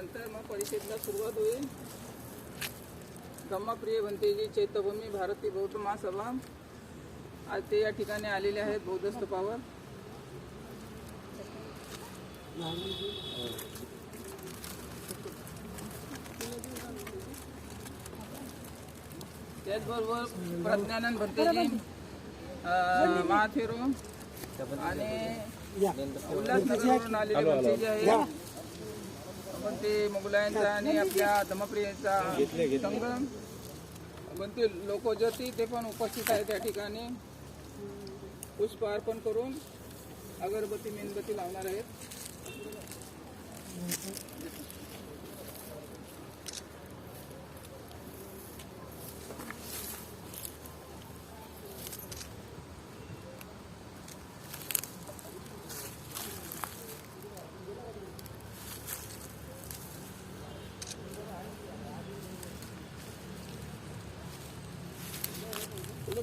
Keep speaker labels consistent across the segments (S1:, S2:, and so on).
S1: नंतर मग परिषदेला सुरुवात होईल. धम्मप्रिय भंतेजी चैत्यभूमी भारतीय बौद्ध महासभा. आज ते या ठिकाणी आलेले आहेत बौद्ध स्तूपावर त्याचबरोबर प्रज्ञानंद भंतेजी महाथेरो आणि उल्हासनगरवरून आलेले भंतेजी आहेत. पण ते मोगलायांचा आणि आपल्या धमप्रियांचा संघ पण ते लोकज्योती ते पण उपस्थित आहे त्या ठिकाणी. पुष्प अर्पण करून अगरबत्ती मेणबत्ती लावणार आहेत.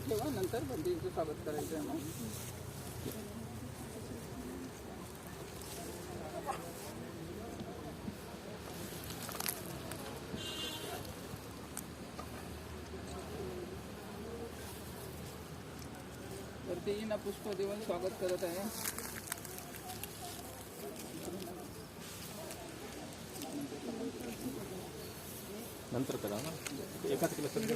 S1: ठेवा नंतर स्वागत करायचं आहे मग भंतेजींना पुष्प देऊन स्वागत करत आहे.
S2: नंतर करा ना. एकाच किलो सध्या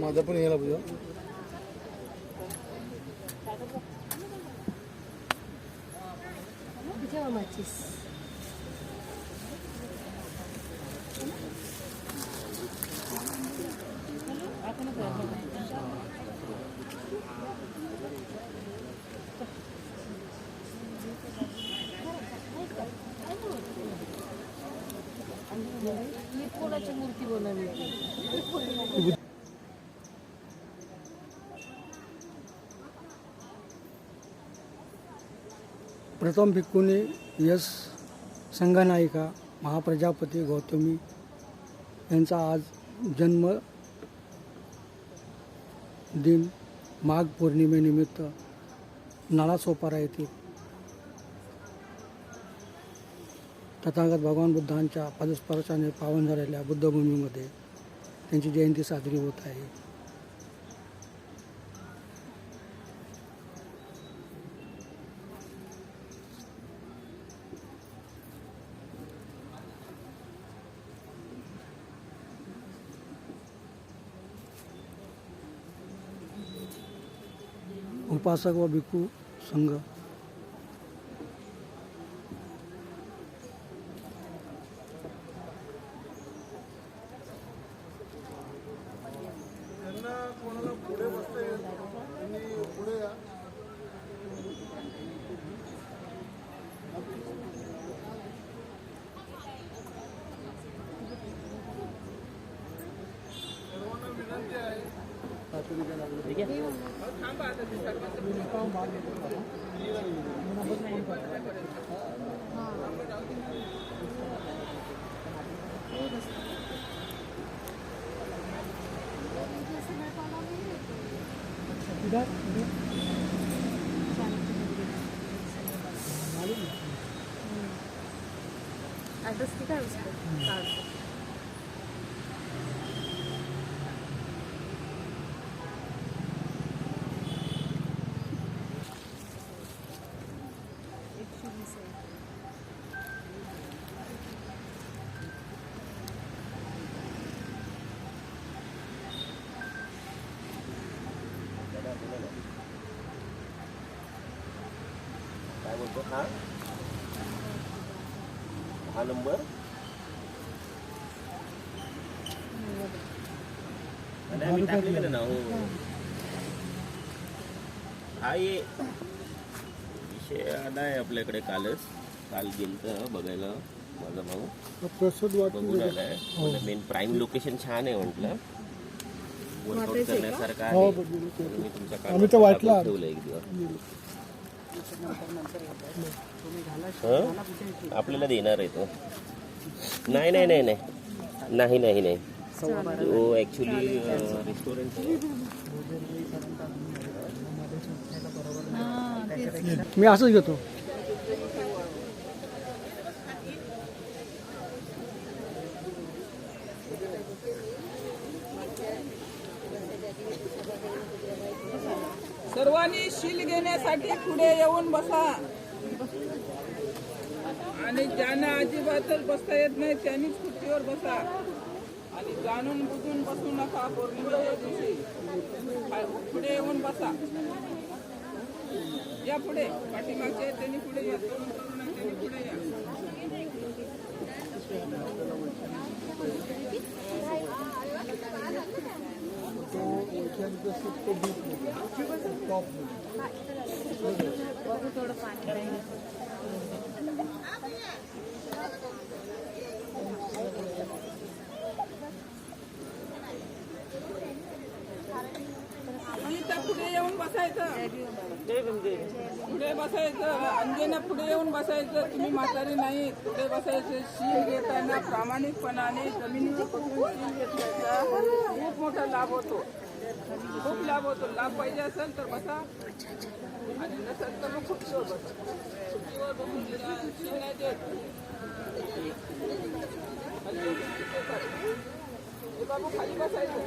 S3: माझा पण यायला पाहिजे
S4: जेव्हा माचीस मूर्ती बनवली?
S3: प्रथम भिक्खूने यश संघनायिका महाप्रजापती गौतमी यांचा आज जन्म दिन माघ पौर्णिमेनिमित्त नालासोपारा येथे तथागत भगवान बुद्धांच्या पदस्पर्शाने पावन झालेल्या बुद्धभूमीमध्ये त्यांची जयंती साजरी होत आहे. उपासक व भिक्खू संघ
S4: Address kita.
S5: काय बोलतो? हा? हा नंबर आणि आम्ही टाकलेलं ना हो. हा. ये. विषय आला आहे आपल्याकडे कालच. काल गेलतं बघायला माझा भाऊ. बघून आलाय. मेन प्राईम लोकेशन छान आहे म्हटलं. वर्कआउट करण्यासारखं आहे. मी तुमच्या
S3: आम्ही तर वाटलं.
S5: ठेवलं एक दिवस. हं? आपल्याला देणार आहे तो. नाही नाही नाही नाही. नाही नाही नाही. तो ॲक्च्युली रेस्टॉरंट
S3: मी असंच घेतो.
S1: सर्वांनी शील घेण्यासाठी पुढे येऊन बसा. आणि ज्यांना अजिबातच बसता येत नाही त्यांनीच खुर्चीवर बसा. आणि जाणून बुजून बसू नका पौर्णिमेच्या दिवशी. पुढे येऊन बसा. या पुढे. पाठीमागचे त्यांनी पुढे या. तरुण त्यांनी पुढे या.
S4: बघू
S1: पुढे येऊन बसायचं. पुढे बसायचं. अंजेना पुढे येऊन बसायचं. तुम्ही म्हातारी नाही. पुढे बसायचं. शील घेताना प्रामाणिकपणाने जमिनीवर बसून शील घेतल्याचा खूप मोठा लाभ होतो. खूप लाभ होतो. लाभ पाहिजे असेल तर बसा. आणि नसेल तर मग खुर्चीवर बसा. खुर्चीवर बसून नाही देत खाली बाबू खाली बसायचं.